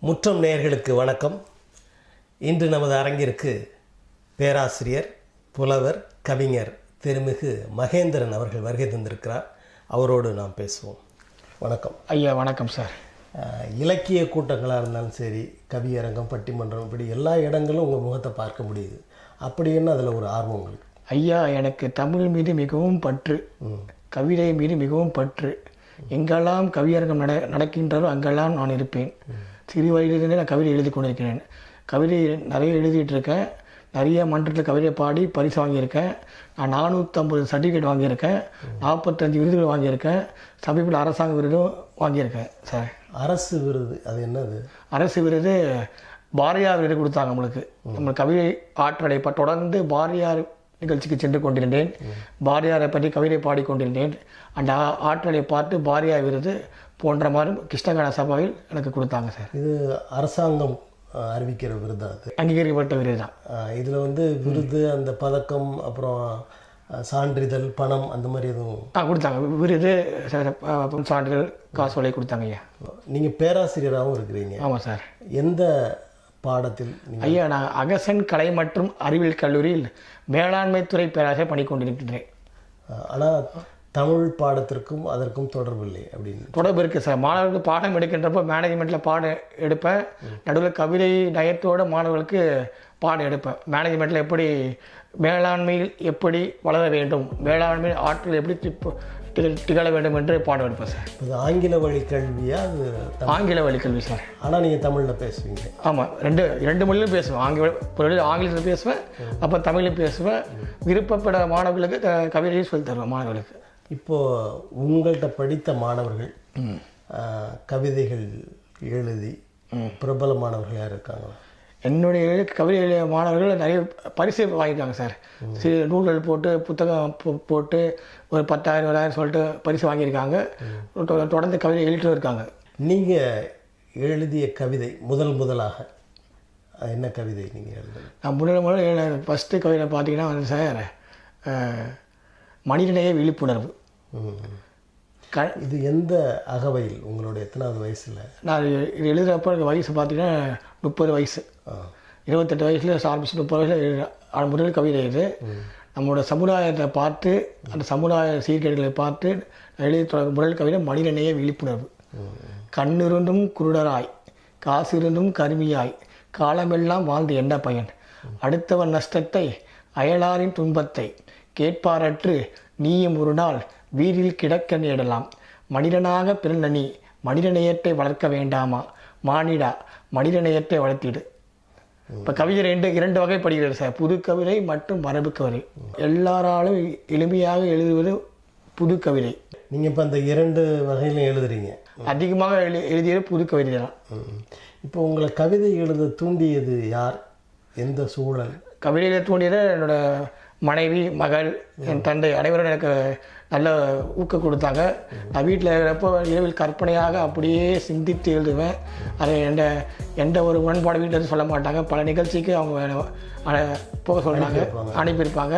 முற்றம் நேயர்களுக்கு வணக்கம். இன்று நமது அரங்கிற்கு பேராசிரியர் புலவர் கவிஞர் திருமிகு மகேந்திரன் அவர்கள் வருகை தந்திருக்கிறார். அவரோடு நாம் பேசுவோம். வணக்கம். ஐயா வணக்கம் சார். இலக்கிய கூட்டங்களாக இருந்தாலும் சரி கவியரங்கம் பட்டிமன்றம் இப்படி எல்லா இடங்களும் உங்கள் முகத்தை பார்க்க முடியுது. அப்படி என்ன அதில் ஒரு ஆர்வம் உங்களுக்கு? ஐயா எனக்கு தமிழ் மீது மிகவும் பற்று. கவிதை மீது மிகவும் பற்று. எங்கெல்லாம் கவியரங்கம் நட நடக்கின்றதோ அங்கெல்லாம் நான் இருப்பேன். சிறு வயதிலிருந்தே நான் கவிதை எழுதி கொண்டிருக்கிறேன். கவிதை நிறைய எழுதிட்டு இருக்கேன் நிறைய மன்றத்தில் கவிதை பாடி பரிசு வாங்கியிருக்கேன். நான் நானூற்றம்பது சர்டிஃபிகேட் வாங்கியிருக்கேன். நாற்பத்தஞ்சு விருதுகள் வாங்கியிருக்கேன். சமீபத்தில் அரசாங்க விருதும் வாங்கியிருக்கேன் சார். அரசு விருது அது என்னது? அரசு விருது பாரதியார் விருது கொடுத்தாங்க நம்மளுக்கு. நம்ம கவிதை ஆற்றலை ப- தொடர்ந்து பாரதியார் நிகழ்ச்சிக்கு சென்று கொண்டிருந்தேன். பாரதியாரை பற்றி கவிதை பாடிக்கொண்டிருந்தேன் அந்த ஆற்றலை பார்த்து பாரதியார் விருது போன்ற மாதிரி கிருஷ்ணகான சபாவில் எனக்கு கொடுத்தாங்க சார். இது அரசாங்கம் அறிவிக்கிற விருது அது? அங்கீகரிக்கப்பட்ட விருது தான் இதில் வந்து விருது அந்த பதக்கம் அப்புறம் சான்றிதழ் பணம் அந்த மாதிரி எதுவும்? ஆ கொடுத்தாங்க. விருது சான்றிதழ் காசோலை கொடுத்தாங்க ஐயா. நீங்கள் பேராசிரியராகவும் இருக்கிறீங்க. ஆமாம் சார். எந்த பாடத்தில் ஐயா நான் அகசன் கலை மற்றும் அறிவியல் கல்லூரியில் மேலாண்மை துறை பேராசிரியர் பண்ணிக்கொண்டிருக்கின்றேன் ஆனால் தமிழ் பாடத்திற்கும் அதற்கும் தொடர்பு இல்லை அப்படின்னு. தொடர்பு இருக்குது சார். மாணவர்களுக்கு பாடம் எடுக்கின்றப்போ மேனேஜ்மெண்ட்டில் பாடம் எடுப்பேன். நடுவில் கவிதை நயத்தோட மாணவர்களுக்கு பாடம் எடுப்பேன். மேனேஜ்மெண்ட்டில் எப்படி மேலாண்மையில் எப்படி வளர வேண்டும்? மேலாண்மை ஆற்றல் எப்படி திகழ வேண்டும் என்று பாடம் எடுப்பேன் சார். இது ஆங்கில வழி கல்வியா? அது ஆங்கில வழி கல்வி சார். ஆனால் நீங்கள் தமிழில் பேசுவீங்க. ஆமாம் ரெண்டு ரெண்டு மொழியிலும் பேசுவேன். ஆங்கில ஆங்கிலத்தில் பேசுவேன் அப்போ தமிழில் பேசுவேன். விருப்பப்பட மாணவர்களுக்கு கவிதையும் சொல்லி தருவேன் மாணவர்களுக்கு. இப்போது உங்கள்கிட்ட படித்த மாணவர்கள் கவிதைகள் எழுதி பிரபலமானவர்கள் யார் இருக்காங்களா? என்னுடைய கவிதை எழுதிய மாணவர்கள் நிறைய பரிசு வாங்கியிருக்காங்க சார். சிறு நூல்கள் போட்டு புத்தகம் போட்டு ஒரு பத்தாயிரம் இருபதாயிரம் சொல்லிட்டு பரிசு வாங்கியிருக்காங்க. தொடர்ந்து கவிதை எழுதிட்டு இருக்காங்க. நீங்கள் எழுதிய கவிதை முதல் முதலாக அது என்ன கவிதை நீங்கள் எழுதுனீங்க நான் முதல் முதல்ல எழுதின ஃபஸ்ட்டு கவிதை பார்த்தீங்கன்னா வந்து சார் மனிதநேய விழிப்புணர்வு. க இது எந்த அகவையில்? உங்களோட எத்தனாவது வயசில்? நான் இது இது எழுதுகிறப்ப எனக்கு வயசு பார்த்தீங்கன்னா முப்பது வயசு. இருபத்தெட்டு வயசுல ஆரம்பிச்சு முப்பது வயசுல முதல் கவிதை இது. நம்மளோட சமுதாயத்தை பார்த்து அந்த சமுதாய சீர்கேடுகளை பார்த்து எழுதி தொடங்கிய முதல் கவிதை மனிதநேய விழிப்புணர்வு. கண்ணிருந்தும் குருடராய் காசிருந்தும் கருமியாய் காலமெல்லாம் வாழ்ந்து என்ன பயன்? அடுத்தவன் நஷ்டத்தை அயலாரின் துன்பத்தை கேட்பாரற்று நீயும் ஒரு நாள் வீரில் கிடக்க நேடலாம் மனிதனாக பிறந்த நீ மனிதநேயத்தை வளர்க்க வேண்டாமா? மானிடா மனிதநேயத்தை வளர்த்திடு. இப்போ கவிதை ரெண்டு இரண்டு வகைப்படுகிறது சார். புது கவிதை மற்றும் மரபு கவிதை. எல்லாராலும் எளிமையாக எழுதுவது புது கவிதை. நீங்கள் இப்போ அந்த இரண்டு வகையிலும் எழுதுறீங்க. அதிகமாக எழு எழுதியது புது கவிதை தான். இப்போ உங்களை கவிதை எழுத தூண்டியது யார்? எந்த சூழல்? கவிதையில் தூண்டியது என்னோட மனைவி மகள் என் தந்தை அனைவரும் எனக்கு நல்ல ஊக்கம் கொடுத்தாங்க. நான் வீட்டில் இருக்கிறப்போ இரவில் கற்பனையாக அப்படியே சிந்தித்து எழுதுவேன். அதை எந்த எந்த ஒரு உடன்பாடு வீட்டில் சொல்ல மாட்டாங்க. பல நிகழ்ச்சிக்கு அவங்க போக சொல்கிறாங்க அனுப்பியிருப்பாங்க.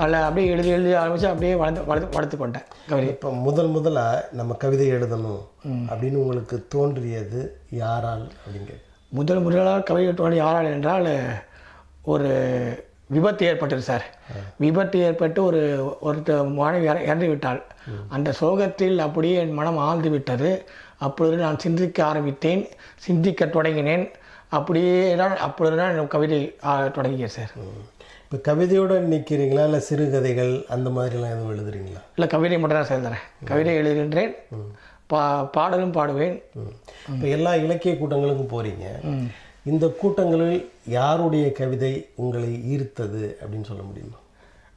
அதில் அப்படியே எழுதி எழுதி ஆரம்பித்து அப்படியே வளர்ந்து வளர்த்து வளர்த்து கொண்டேன். கவிதை. இப்போ முதல் முதலாக நம்ம கவிதை எழுதணும் அப்படின்னு உங்களுக்கு தோன்றியது யாரால் அப்படிங்க முதல் முதலாக கவிதை தோணி யாரால் என்றால் ஒரு விபத்து ஏற்பட்டது சார். விபத்து ஏற்பட்டு ஒரு ஒருத்தர் மாணவி இற- இறந்து விட்டாள் அந்த சோகத்தில் அப்படியே என் மனம் ஆழ்ந்து விட்டது அப்பொழுது நான் சிந்திக்க ஆரம்பித்தேன். சிந்திக்க தொடங்கினேன். அப்படியே தான் அப்பொழுது தான் என் கவிதை ஆ, தொடங்கியது சார். இப்போ கவிதையோடு நிற்கிறீங்களா இல்லை சிறுகதைகள் அந்த மாதிரிலாம் எதுவும் எழுதுறீங்களா? இல்லை கவிதை மட்டும் தான் சேர்ந்தேன் கவிதை எழுதுகின்றேன். பா பாடலும் பாடுவேன். இப்போ எல்லா இலக்கிய கூட்டங்களுக்கும் போகிறீங்க இந்த கூட்டங்களில் யாருடைய கவிதை உங்களை ஈர்த்தது அப்படின்னு சொல்ல முடியுமா?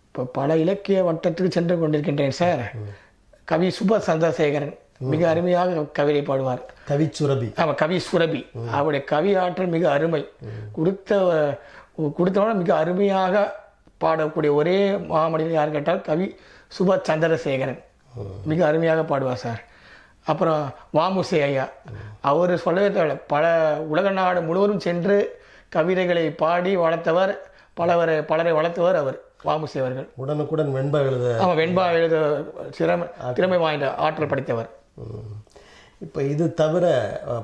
இப்போ பல இலக்கிய வட்டத்துக்கு சென்று கொண்டிருக்கின்றேன் சார். கவி சுப சந்திரசேகரன் மிக அருமையாக கவிதை பாடுவார். கவிச்சுரபி ஆமாம் கவி சுரபி. அவருடைய கவி ஆற்றல் மிக அருமை. கொடுத்த கொடுத்தவன மிக அருமையாக பாடக்கூடிய ஒரே மாமனிதன் யார் கேட்டால் கவி சுப சந்திரசேகரன் மிக அருமையாக பாடுவார் சார். அப்புறம் வாமுசே ஐயா. அவர் சொல்லவே தேவையில்ல. பல உலக நாடு முழுவதும் சென்று கவிதைகளை பாடி வளர்த்தவர் பலவரை பலரை வளர்த்தவர் அவர் வாமுசி அவர்கள். உடனுக்குடன் வெண்பா எழுத ஆமாம் வெண்பா எழுத திறமை திறமை வாய்ந்த ஆற்றல் படைத்தவர். இப்போ இது தவிர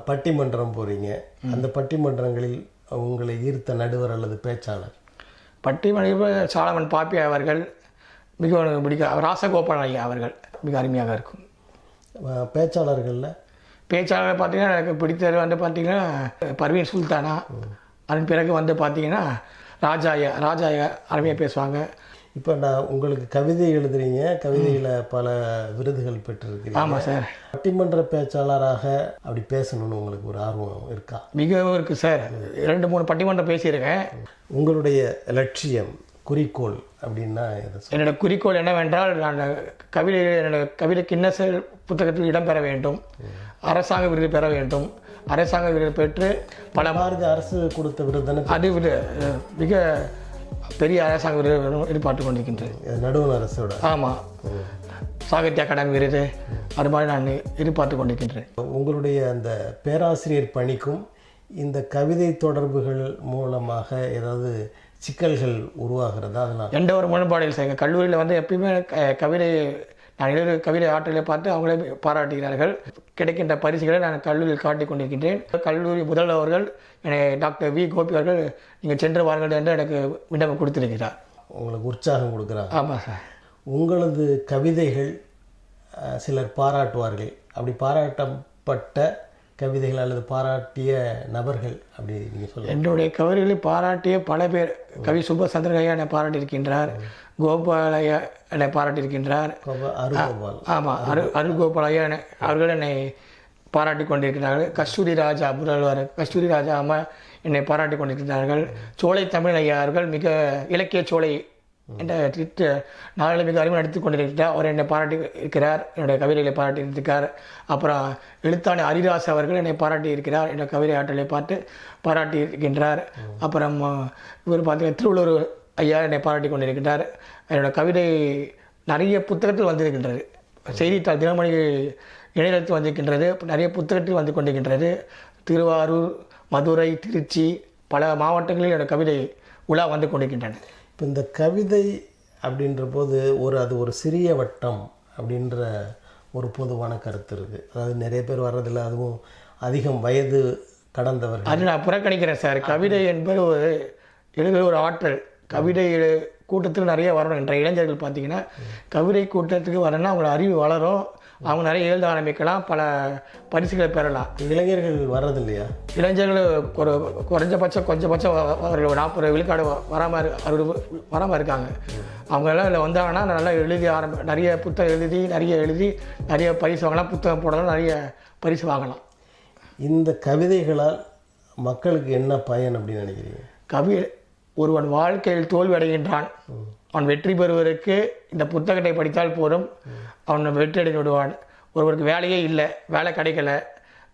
பட்டிமன்றம் போகிறீங்க அந்த பட்டிமன்றங்களில் உங்களை ஈர்த்த நடுவர் அல்லது பேச்சாளர்? பட்டிமன்ற சாலமன் பாப்பி அவர்கள் மிகவும் பிடிக்க ராசகோபால் ஐயா அவர்கள் மிக அருமையாக இருக்கும். பேச்சாளர்களில்? பேச்சாளர் பார்த்தீங்கன்னா எனக்கு பிடித்தது வந்து பார்த்தீங்கன்னா பர்வீன் சுல்தானா. அதன் பிறகு வந்து பார்த்தீங்கன்னா ராஜா ஐயா ராஜா ஐயா அருமையாக பேசுவாங்க. இப்போ நான் உங்களுக்கு கவிதை எழுதுறீங்க. கவிதையில் பல விருதுகள் பெற்றிருக்கிறீங்க. ஆமாம் சார். பட்டிமன்ற பேச்சாளராக அப்படி பேசணும்னு உங்களுக்கு ஒரு ஆர்வம் இருக்கா? மிகவும் இருக்குது சார். ரெண்டு மூணு பட்டிமன்றம் பேசியிருக்கேன். உங்களுடைய லட்சியம்? குறிக்கோள் அப்படின்னா என்னோட குறிக்கோள் என்னவென்றால் நான் கவிதை என்னோட கவிதை கின்னசல் புத்தகத்தில் இடம்பெற வேண்டும். அரசாங்க விருது பெற வேண்டும். அரசாங்க விருது பெற்று பல பாரதி அரசு கொடுத்த விருதுன்னு அது மிக பெரிய அரசாங்க விருது எதிர்பார்த்து கொண்டிருக்கின்றேன் நடுவண் அரசோட? ஆமாம் சாகித்ய அகாடமி விருது அது மாதிரி நான் எதிர்பார்த்து கொண்டிருக்கின்றேன் உங்களுடைய அந்த பேராசிரியர் பணிக்கும் இந்த கவிதை தொடர்புகள் மூலமாக ஏதாவது சிக்கல்கள் உருவாகிறதா? அதனால் எந்த ஒரு முரண்பாடுகள் செய்யுங்க கல்லூரியில் வந்து எப்பயுமே கவிதை நான் எழுத கவிதை ஆற்றலை பார்த்து அவங்களே பாராட்டுகிறார்கள். கிடைக்கின்ற பரிசுகளை நான் கல்லூரியில் காட்டிக் கொண்டிருக்கின்றேன். கல்லூரி முதல்வர்கள் என்னை டாக்டர் வி. கோபி அவர்கள் நீங்கள் சென்று வாருங்கள் என்று எனக்கு விண்ணப்பம் கொடுத்திருக்கிறார். உங்களுக்கு உற்சாகம் கொடுக்குறாங்க. ஆமாம் சார். உங்களது கவிதைகள் சிலர் பாராட்டுவார்கள். அப்படி பாராட்டப்பட்ட கவிதைகள் அல்லது பாராட்டிய நபர்கள் அப்படி நீங்கள் சொல்லுங்கள் என்னுடைய கவிதைகளை பாராட்டிய பல பேர் கவி சுப்பசந்திரன் ஐயா என்னை பாராட்டியிருக்கின்றார் கோபால் ஐயா என்னை பாராட்டியிருக்கின்றார். அருகோபால் ஆமாம் அரு அருள் கோபால் ஐயா என்னை- அவர்கள் என்னை பாராட்டி கொண்டிருக்கிறார்கள். கஸ்தூரி ராஜா முதல்வர் கஸ்தூரி ராஜா அம்மா என்னை பாராட்டி கொண்டிருக்கிறார்கள். சோலை தமிழ் ஐயா அவர்கள் மிக இலக்கிய சோலை என்ற திட்ட நாளில் மிக அருமை நடித்து கொண்டிருக்கிறார். அவர் என்னை பாராட்டி இருக்கிறார். என்னுடைய கவிதைகளை பாராட்டி இருக்கிறார். அப்புறம் எழுத்தாணி ஹரிதாஸ் அவர்கள் என்னை பாராட்டி இருக்கிறார். என்னுடைய கவிதை ஆற்றலை பார்த்து பாராட்டி இருக்கின்றார். அப்புறம் இவர் பார்த்தீங்கன்னா திருவள்ளூர் ஐயா என்னை பாராட்டி கொண்டிருக்கின்றார் என்னோட கவிதை நிறைய புத்தகத்தில் வந்திருக்கின்றது. செய்தித்தாள் தினமணி இணையத்தில் வந்திருக்கின்றது. நிறைய புத்தகத்தில் வந்து கொண்டிருக்கின்றது. திருவாரூர் மதுரை திருச்சி பல மாவட்டங்களில் என்னோட கவிதை உலா வந்து கொண்டிருக்கின்றன. இப்போ இந்த கவிதை அப்படின்ற போது ஒரு அது ஒரு சிறிய வட்டம் அப்படின்ற ஒரு பொதுவான கருத்து இருக்குது அதாவது நிறைய பேர் வர்றதில்ல அதுவும் அதிகம் வயது கடந்தவர்கள். அது நான் புறக்கணிக்கிறேன் சார். கவிதை என்பது ஒரு எழுதுகிற ஒரு ஆற்றல். கவிதை கூட்டத்தில் நிறைய வரணும். என்ற இளைஞர்கள் பார்த்தீங்கன்னா கவிதை கூட்டத்துக்கு வரணும்னா அவங்களோட அறிவு வளரும். அவங்க நிறைய எழுத ஆரம்பிக்கலாம் பல பரிசுகளை பெறலாம். இளைஞர்கள் வர்றதில்லையா? இளைஞர்கள் ஒரு குறைஞ்சபட்சம் கொஞ்சபட்சம் ஒரு நாற்பது விழுக்காடு வ- வராம இரு- அறுபது வராமல் இருக்காங்க. அவங்க எல்லாம் இதில் வந்தாங்கன்னா நல்லா எழுதி ஆரம்பி நிறைய புத்தகம் எழுதி நிறைய எழுதி நிறைய பரிசு வாங்கலாம் புத்தகம் போடலாம் நிறைய பரிசு வாங்கலாம். இந்த கவிதைகளால் மக்களுக்கு என்ன பயன் அப்படின்னு நினைக்கிறீங்க? கவி ஒருவன் வாழ்க்கையில் தோல்வி அடைகின்றான் அவன் வெற்றி பெறுவதற்கு இந்த புத்தகத்தை படித்தால் போதும். அவன் வெற்றி அடைந்து விடுவான். ஒருவருக்கு வேலையே இல்லை வேலை கிடைக்கல.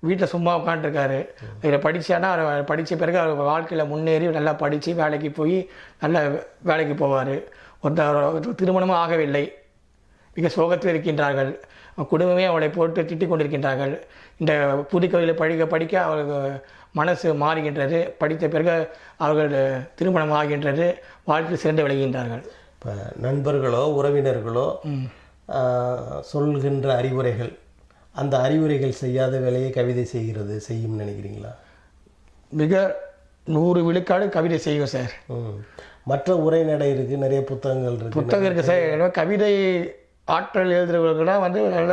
வீட்டில் சும்மா உட்காந்துருக்காரு இதில் படித்தானா அவர் படித்த பிறகு அவர் வாழ்க்கையில் முன்னேறி நல்லா படித்து வேலைக்கு போய் நல்ல வேலைக்கு போவார். ஒருத்தர் திருமணமும் ஆகவில்லை. மிக சோகத்தில் இருக்கின்றார்கள். குடும்பமே அவளை போட்டு திட்டிக் கொண்டிருக்கின்றார்கள். இந்த புது படிக்க படிக்க அவர்களுக்கு மனசு மாறுகின்றது. படித்த பிறகு அவர்கள் திருமணம் ஆகின்றது. வாழ்க்கையில் சிறந்து விளைகின்றார்கள் இப்போ நண்பர்களோ உறவினர்களோ சொல்கின்ற அறிவுரைகள் அந்த அறிவுரைகள் செய்யாத வேலையை கவிதை செய்கிறது செய்யும் நினைக்கிறீங்களா? மிக நூறு விழுக்காடு கவிதை செய்யும் சார். மற்ற உரைநடை இருக்குது நிறைய புத்தகங்கள் இருக்குது புத்தகம் இருக்குது சார். எனவே கவிதை ஆற்றல் எழுதுகிறவர்களாம் வந்து நல்ல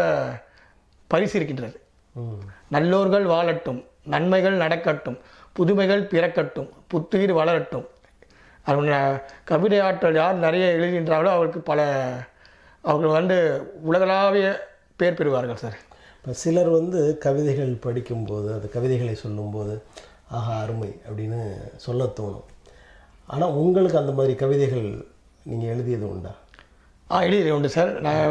பரிசு இருக்கின்றது. நல்லோர்கள் வாழட்டும் நன்மைகள் நடக்கட்டும் புதுமைகள் பிறக்கட்டும் புத்துயிர் வளரட்டும். அவங்க கவிதை ஆற்றல் யார் நிறைய எழுதுகின்றார்களோ அவருக்கு பல அவர்கள் வந்து உலகளாவிய பேர் பெறுவார்கள் சார். இப்போ சிலர் வந்து கவிதைகள் படிக்கும்போது அது கவிதைகளை சொல்லும்போது ஆஹா அருமை அப்படின்னு சொல்ல தோணும். ஆனால் உங்களுக்கு அந்த மாதிரி கவிதைகள் நீங்கள் எழுதியது உண்டா? ஆ எழுதி உண்டு சார். நான்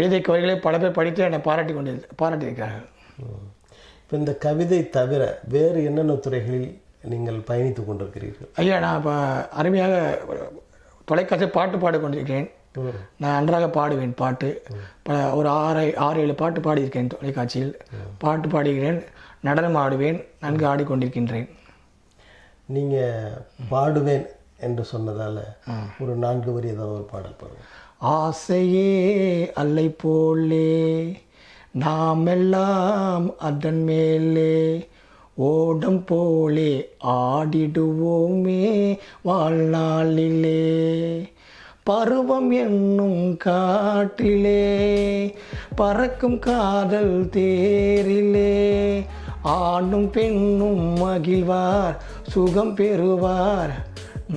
எழுதிய கவிதைகளை பல பேர் படித்து என்னை பாராட்டி கொண்டு பாராட்டியிருக்கிறார்கள். இப்போ இந்த கவிதை தவிர வேறு என்னென்ன துறைகளில் நீங்கள் பயணித்து கொண்டிருக்கிறீர்கள். ஐயா நான் இப்போ அருமையாக தொலைக்காட்சி பாட்டு பாடிக் கொண்டிருக்கிறேன் ம். நான் நன்றாக பாடுவேன் பாட்டு. பல ஒரு ஆறு ஆறு ஏழு பாட்டு பாடியிருக்கேன் தொலைக்காட்சியில். பாட்டு பாடுகிறேன் நடனம் ஆடுவேன் நன்கு ஆடிக்கொண்டிருக்கின்றேன். நீங்கள் பாடுவேன் என்று சொன்னதால் ஒரு நான்கு வரி ஏதாவது ஒரு பாடல் பாருங்க ஆசையே அல்லை போலே நாமெல்லாம் அதன் மேலே ஓடம் போலே ஆடிடுவோமே வாழ்நாளிலே. பருவம் என்னும் காட்டிலே பறக்கும் காதல் தேரிலே. ஆணும் பெண்ணும் மகிழ்வார் சுகம் பெறுவார்.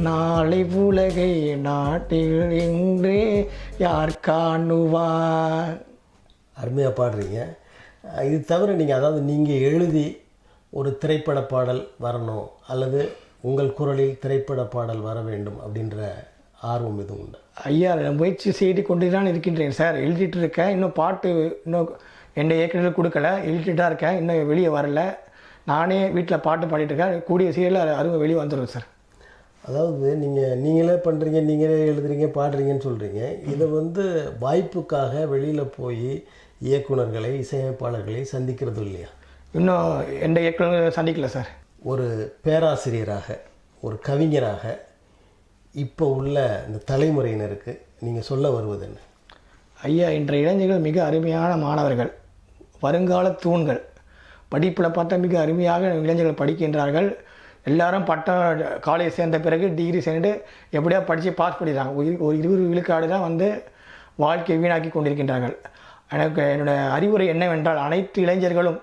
நாளை உலகை நாட்டில் என்றே யார் காணுவார்? அருமையாக பாடுறீங்க. இது தவிர நீங்கள் அதாவது நீங்கள் எழுதி ஒரு திரைப்பட பாடல் வரணும் அல்லது உங்கள் குரலில் திரைப்பட பாடல் வர வேண்டும் அப்படின்ற ஆர்வம் எதுவும் உண்டு? ஐயா நான் முயற்சி செய்து கொண்டு தான் இருக்கின்றேன் சார். எழுதிட்டு இருக்கேன். இன்னும் பாட்டு இன்னும் எந்த இயக்குநர்கள் கொடுக்கல. எழுதிட்டு தான் இருக்கேன். இன்னும் வெளியே வரல. நானே வீட்டில் பாட்டு பாடிட்டு இருக்கேன். கூடிய சீரியலில் அருமை வெளியே வந்துடும் சார். அதாவது நீங்கள் நீங்களே பண்ணுறீங்க நீங்களே எழுதுறீங்க பாடுறீங்கன்னு சொல்கிறீங்க இதை வந்து வாய்ப்புக்காக வெளியில் போய் இயக்குனர்களை இசையமைப்பாளர்களை சந்திக்கிறது இல்லையா? இன்னும் எந்த இயக்குநர்கள் சந்திக்கல சார். ஒரு பேராசிரியராக ஒரு கவிஞராக இப்போ உள்ள இந்த தலைமுறையினருக்கு நீங்கள் சொல்ல வருவது என்ன? ஐயா இன்றைய இளைஞர்கள் மிக அருமையான மாணவர்கள். வருங்கால தூண்கள். படிப்பில் பார்த்தா மிக அருமையாக இளைஞர்கள் படிக்கின்றார்கள். எல்லாரும் பட்டம் காலேஜ் சேர்ந்த பிறகு டிகிரி சேர்ந்து எப்படியா படித்து பாஸ் பண்ணிடுறாங்க. ஒரு இரு- ஒரு இருபது விழுக்காடு தான் வந்து வாழ்க்கையை வீணாக்கி கொண்டிருக்கின்றார்கள். எனக்கு என்னோட அறிவுரை என்னவென்றால் அனைத்து இளைஞர்களும்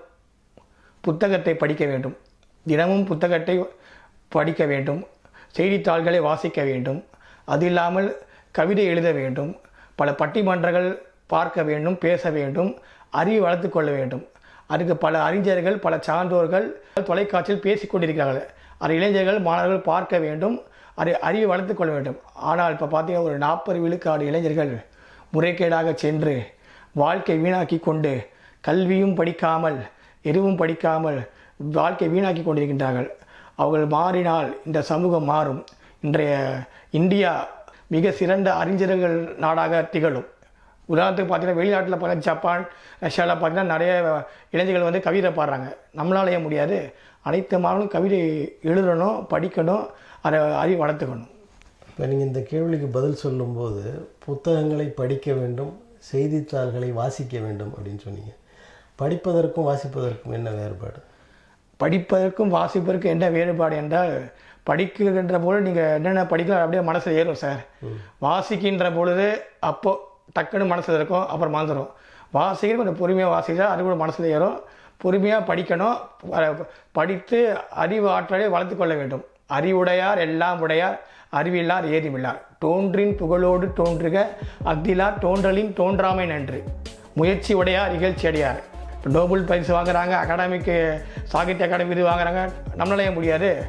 புத்தகத்தை படிக்க வேண்டும். தினமும் புத்தகத்தை படிக்க வேண்டும். செய்தித்தாள்களை வாசிக்க வேண்டும். அது இல்லாமல் கவிதை எழுத வேண்டும். பல பட்டிமன்றங்கள் பார்க்க வேண்டும் பேச வேண்டும் அறிவு வளர்த்து கொள்ள வேண்டும். அதுக்கு பல அறிஞர்கள் பல சான்றோர்கள் தொலைக்காட்சியில் பேசி கொண்டிருக்கிறார்கள். அது இளைஞர்கள் மாணவர்கள் பார்க்க வேண்டும். அதை அறிவை வளர்த்து கொள்ள வேண்டும். ஆனால் இப்போ பார்த்தீங்கன்னா ஒரு நாற்பது விழுக்காடு இளைஞர்கள் முறைகேடாக சென்று வாழ்க்கை வீணாக்கி கொண்டு கல்வியும் படிக்காமல் எதுவும் படிக்காமல் வாழ்க்கை வீணாக்கி கொண்டிருக்கின்றார்கள். அவர்கள் மாறினால் இந்த சமூகம் மாறும். இன்றைய இந்தியா மிக சிறந்த அறிஞர்கள் நாடாக திகழும். உதாரணத்துக்கு பார்த்தீங்கன்னா வெளிநாட்டில் பார்த்தீங்கன்னா ஜப்பான் ரஷ்யாவில் பார்த்தீங்கன்னா நிறைய இளைஞர்கள் வந்து கவிதை பாடுறாங்க. நம்மளாலேயே முடியாது? அனைத்து மாணவர்களும் கவிதை எழுதணும் படிக்கணும் அதை அறிவு வளர்த்துக்கணும். இப்போ நீங்கள் இந்த கேள்விக்கு பதில் சொல்லும்போது புத்தகங்களை படிக்க வேண்டும் செய்தித்தாள்களை வாசிக்க வேண்டும் அப்படின்னு சொன்னீங்க. படிப்பதற்கும் வாசிப்பதற்கும் என்ன வேறுபாடு? படிப்பதற்கும் வாசிப்பதற்கும் என்ன வேறுபாடு என்றால் படிக்கின்ற பொழுது நீங்கள் என்னென்ன படிக்கலாம் அப்படியே மனசில் ஏறும் சார். வாசிக்கின்ற பொழுது அப்போ டக்குன்னு மனசில் இருக்கும் அப்புறம் மறந்துடும் வாசிக்கிறது கொஞ்சம் பொறுமையாக வாசிச்சா அது கூட மனசில் ஏறும். பொறுமையாக படிக்கணும் படித்து அறிவு ஆற்றலை வளர்த்து கொள்ள வேண்டும். அறிவுடையார் எல்லாம் உடையார் அறிவில்லார் ஏதுமில்லார். தோன்றின் புகழோடு தோன்றுக அக்திலார் தோன்றலின் தோன்றாமை நன்று. முயற்சி உடையார் இகழ்ச்சி அடையார். நோபல் பரிசு வாங்குறாங்க அகாடமிக்கு சாகித்ய அகாடமி விருது வாங்குறாங்க. நம்மளால ஏன் முடியாது.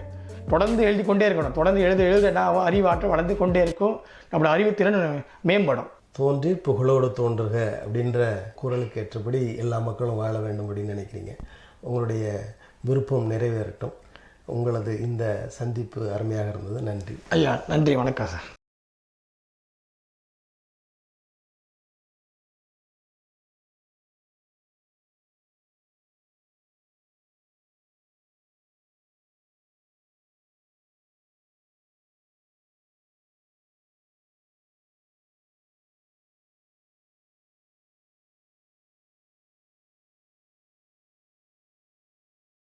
தொடர்ந்து எழுதி கொண்டே இருக்கணும். தொடர்ந்து எழுத எழுத நான் அறிவாற்றல் வளர்ந்து கொண்டே இருக்கும். நம்மளோட அறிவுத்திறன் மேம்படும். தோன்றி புகழோடு தோன்றுக அப்படின்ற குரலுக்கு ஏற்றபடி எல்லா மக்களும் வாழ வேண்டும் அப்படின்னு நினைக்கிறீங்க. உங்களுடைய விருப்பம் நிறைவேறட்டும். உங்களது இந்த சந்திப்பு அருமையாக இருந்தது. நன்றி. ஐயா நன்றி. வணக்கம் சார்.